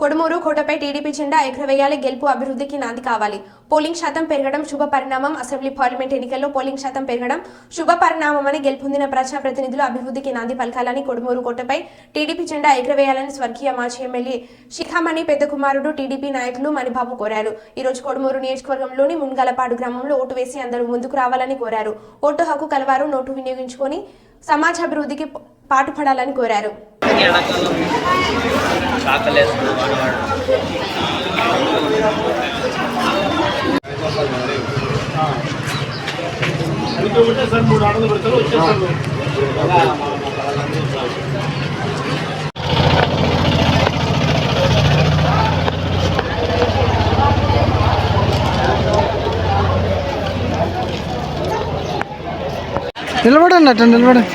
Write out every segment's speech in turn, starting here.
Kodumur కోటపై TDP జెండా ఎగురవేయాలి గెలుపు అభివృద్ధికి నాంది కావాలి. పోలింగ్ శాతం పెరగడం శుభ పరిణామం. అసెంబ్లీ పార్లమెంట్ ఎన్నికల్లో పోలింగ్ శాతం పెరగడం శుభ పరిణామమని గెలుపొందిన ప్రజాప్రతినిధులు అభివృద్ధికి నాంది పలకాలని కొడుమూరు కోటపై టీడీపీ జెండా ఎగురవేయాలని స్వర్గీయ మాజీ ఎమ్మెల్యే శిఖామణి పెద్ద కుమారుడు టీడీపీ నాయకులు మణిబాబు కోరారు. ఈ రోజు కొడుమూరు నియోజకవర్గంలోని మున్గలపాడు గ్రామంలో ఓటు వేసి అందరూ ముందుకు రావాలని కోరారు. ఓటు హక్కు కలవారు నోటు వినియోగించుకొని సమాజ అభివృద్ధికి పాటుపడాలని కోరారు. ఎండాకాలం కాకలేస్తుంది వాడవాడు సార్ మూడు ఆటలు పెడతారు వచ్చేస్తారు నిలబడండి అట్లా నిలబడండి.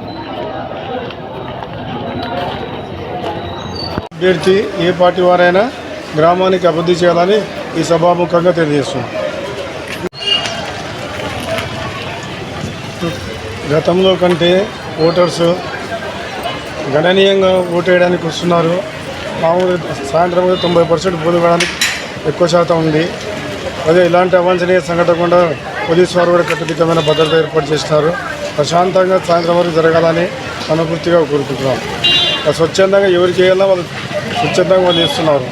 అభ్యర్థి ఏ పార్టీ వారైనా గ్రామానికి అభివృద్ధి చేయాలని ఈ సభాముఖంగా తెలియజేస్తున్నాం. గతంలో కంటే ఓటర్స్ గణనీయంగా ఓటేయడానికి వస్తున్నారు. మామూలు సాయంత్రం తొంభై పర్సెంట్ పోలు ఎక్కువ శాతం ఉంది. అదే ఇలాంటి అవాంఛనీయ సంఘటన కూడా పోలీసు వారు కూడా కట్టుదిట్టమైన భద్రత ఏర్పాటు చేస్తున్నారు. ప్రశాంతంగా సాయంత్రం వరకు జరగాలని మనపూర్తిగా కోరుకుంటున్నాం. స్వచ్ఛందంగా ఎవరు చేయాలో వాళ్ళు స్వచ్ఛందంగా వాళ్ళు చేస్తున్నారు.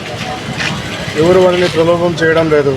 ఎవరు వాళ్ళని ప్రలోభం చేయడం లేదు.